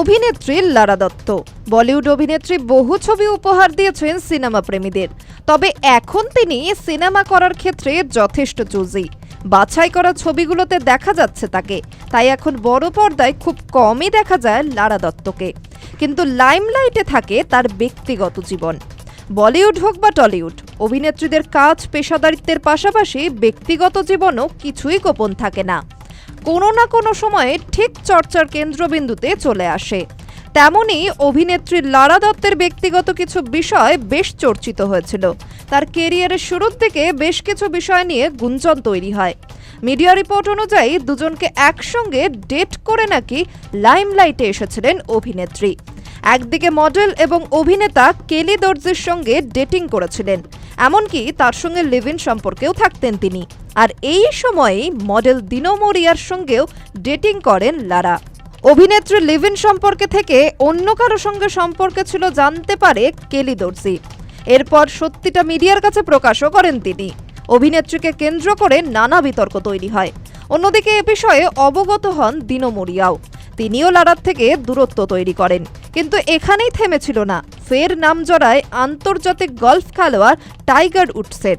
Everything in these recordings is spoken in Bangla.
অভিনেত্রী লারা দত্ত। বলিউড অভিনেত্রী বহু ছবি উপহার দিয়েছেন সিনেমা প্রেমীদের। তবে এখন তিনি সিনেমা করার ক্ষেত্রে যথেষ্ট চুজি। বাছাই করা ছবিগুলোতে দেখা যাচ্ছে তাকে। তাই এখন বড় পর্দায় খুব কমই দেখা যায় লারা দত্তকে। কিন্তু লাইমলাইটে থাকে তার ব্যক্তিগত জীবন। বলিউড হোক বা টলিউড, অভিনেত্রীদের কাজ, পেশাদারিত্বের পাশাপাশি ব্যক্তিগত জীবনও কিছুই গোপন থাকে না। কোনো না কোনো সময়ে ঠিক চর্চার কেন্দ্রবিন্দুতে চলে আসে। তেমনি অভিনেত্রী লারা দত্তের ব্যক্তিগত কিছু বিষয় বেশ চর্চিত হয়েছিল। তার কেরিয়ারের শুরুর দিকে বেশ কিছু বিষয় নিয়ে গুঞ্জন তৈরি হয়। মিডিয়া রিপোর্ট অনুযায়ী দুজনকে একসঙ্গে ডেট করে নাকি লাইমলাইটে এসেছিলেন অভিনেত্রী। একদিকে মডেল এবং অভিনেতা কেলি দর্জির সঙ্গে ডেটিং করেছিলেন। এমনকি তার সঙ্গে লিভ ইন সম্পর্কেও থাকতেন তিনি। আর এই সময়েই মডেল দিনমরিয়ার সঙ্গেও ডেটিং করেন লারা। অভিনেত্রী লিভিন সম্পর্কে থেকে অন্য কারও সঙ্গে সম্পর্কে ছিল জানতে পারে কেলি দর্জি। এরপর সত্যিটা মিডিয়ার কাছে প্রকাশও করেন তিনি। অভিনেত্রীকে কেন্দ্র করে নানা বিতর্ক তৈরি হয়। অন্যদিকে এ বিষয়ে অবগত হন দিনমরিয়াও তিনিও লারার থেকে দূরত্ব তৈরি করেন। কিন্তু এখানেই থেমেছিল না। ফের নাম জড়ায় আন্তর্জাতিক গলফ খেলোয়াড় টাইগার উডসের।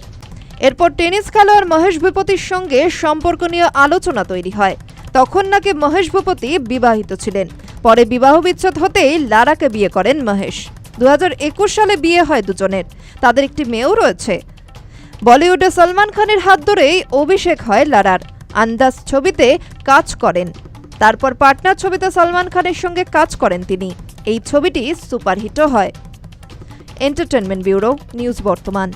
এরপর টেনিস খেলোয়াড় মহেশ ভূপতির সঙ্গে সম্পর্ক নিয়ে আলোচনা তৈরি হয়। তখন নাকি মহেশ ভূপতি বিবাহিত ছিলেন। পরে বিবাহ বিচ্ছেদ হতেই লারাকে বিয়ে করেন মহেশ। দু হাজার একুশ সালে বিয়ে হয় দুজনের। তাদের একটি মেয়েও রয়েছে। বলিউডে সলমান খানের হাত ধরেই অভিষেক হয় লারার। আন্দাজ ছবিতে কাজ করেন। তারপর পার্টনার ছবিতে সলমান খানের সঙ্গে কাজ করেন তিনি। এই ছবিটি সুপারহিটও হয়। এন্টারটেনমেন্ট ব্যুরো, নিউজ বর্তমান।